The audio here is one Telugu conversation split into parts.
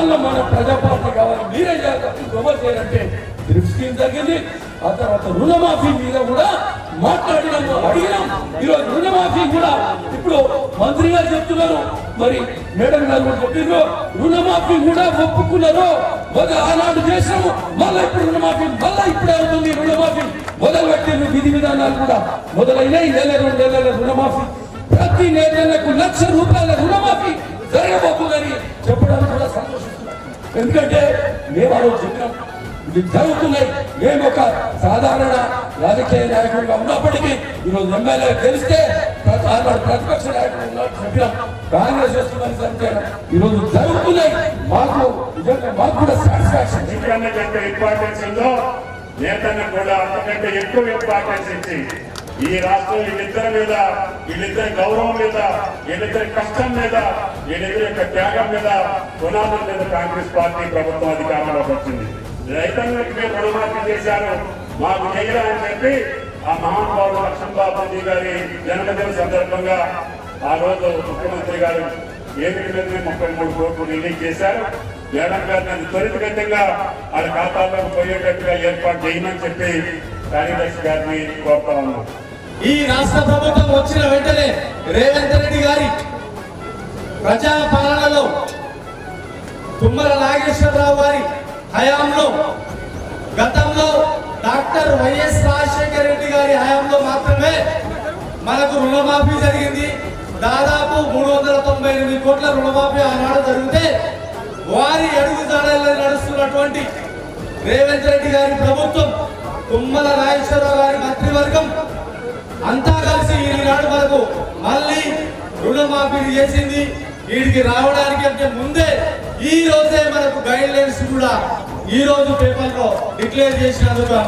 మళ్ళీ మన ప్రజాపాలన కావాలి. మీరే చేయాలి. తప్ప చేయాలంటే స్కీమ్ తగ్గింది ఆ తర్వాత రుణమాఫీ మీద కూడా మాట్లాడినాము అడిగినాం. ఈరోజు రుణమాఫీ కూడా ఇప్పుడు మంత్రి గారు చెప్తున్నారు. మరి మేడం గారు కూడా చెప్పిండ్రు. రుణమాఫీ కూడా ఒప్పుకున్నారు. మొదలు ఆనాడు చేసినాము. మళ్ళీ ఇప్పుడు రుణమాఫీ మళ్ళీ ఇప్పుడే అవుతుంది రుణమాఫీ. మొదలు పెట్టిన విధి విధానాలు కూడా. మొదలైనాయి. నెల రెండు నెలల రుణమాఫీ. ప్రతి నెలలకు లక్ష రూపాయల రుణమాఫీ జరగబోతుందని చెప్పడానికి కూడా సంతోషం. ఎందుకంటే మేము ఆ రోజు చెప్పినాం ఇది జరుగుతున్నాయి మేము ఒక సాధారణ రాజకీయ నాయకుడిగా ఉన్నప్పటికీ ఈరోజు ఎమ్మెల్యే గెలిస్తే ప్ర- ప్రతిపక్ష నాయకుడు ఉన్నాడు చెప్పినాం. కాంగ్రెస్ వస్తుందని సంచారం ఈరోజు జరుగుతున్నాయి మాకు నిజంగా మాకు కూడా సాటిస్ఫాక్షన్ ఇంకన్నా కంటే ఇంపార్టెన్స్ ఉందో నేతన్న కూడా అంతకంటే ఎక్కువ ఇంపార్టెన్స్ ఇచ్చి ఈ రాష్ట్రం వీళ్ళిద్దరి మీద వీళ్ళిద్దరి గౌరవం మీద వీళ్ళిద్దరి కష్టం మీద వీళ్ళిద్దరి యొక్క త్యాగం మీద పునాదం మీద కాంగ్రెస్ పార్టీ ప్రభుత్వం అధికారంలోకి వచ్చింది. రైతాంగానికి మేము రుణమాఫీ చేశారు. మాకు చేయాలని చెప్పి ఆ మహానుభావుడు లక్ష్మణ్ బాబుజీ గారి జన్మదిన సందర్భంగా ఆ రోజు ముఖ్యమంత్రి గారు ఏమిటి మీద ముప్పై మూడు కోట్లు రిలీజ్ చేశారు. జగన్ గారు నన్ను త్వరితగతంగా వాళ్ళ ఖాతాలోకి పోయేటట్టుగా ఏర్పాటు చేయమని చెప్పి కార్యదర్శి గారిని కోరుతా ఉన్నాం ఈ రాష్ట్ర ప్రభుత్వం వచ్చిన వెంటనే రేవంత్ రెడ్డి గారి ప్రజా పాలనలో తుమ్మల నాగేశ్వరరావు గారి హయాంలో గతంలో డాక్టర్ వైఎస్ రాజశేఖర రెడ్డి గారి హయాంలో మాత్రమే మనకు రుణమాఫీ జరిగింది. దాదాపు మూడు వందల తొంభై ఎనిమిది కోట్ల రుణమాఫీ ఆనాడు జరిగితే వారి అడుగుజాడల్లో నడుస్తున్నటువంటి రేవంత్ రెడ్డి గారి ప్రభుత్వం తుమ్మల నాగేశ్వరరావు గారి మంత్రివర్గం అంతా కలిసి ఈనాడు వరకు మళ్ళీ రుణమాఫీ చేసింది. వీడికి రావడానికి అంటే ముందే ఈ రోజే మనకు గైడ్ లైన్స్ కూడా ఈ రోజు పేపర్లో డిక్లేర్ చేసినందుకు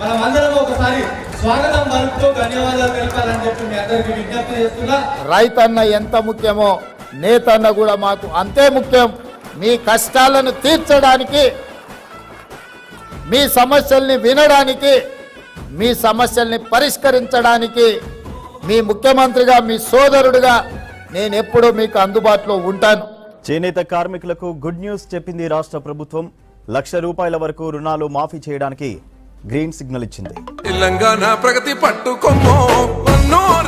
మనం అందరం ఒకసారి స్వాగతం పలుకుతూ ధన్యవాదాలు తెలపాలని చెప్పి మీ అందరికి విజ్ఞప్తి చేస్తున్నా. రైతన్న ఎంత ముఖ్యమో నేతన్న కూడా మాకు అంతే ముఖ్యం. మీ కష్టాలను తీర్చడానికి మీ సమస్యల్ని వినడానికి మీ సమస్యల్ని పరిష్కరించడానికి మీ ముఖ్యమంత్రిగా మీ సోదరుడిగా నేను ఎప్పుడూ మీకు అందుబాటులో ఉంటాను. చేనేత కార్మికులకు గుడ్ న్యూస్ చెప్పింది రాష్ట్ర ప్రభుత్వం. లక్ష రూపాయల వరకు రుణాలు మాఫీ చేయడానికి గ్రీన్ సిగ్నల్ ఇచ్చింది. తెలంగాణ ప్రగతి జాగృత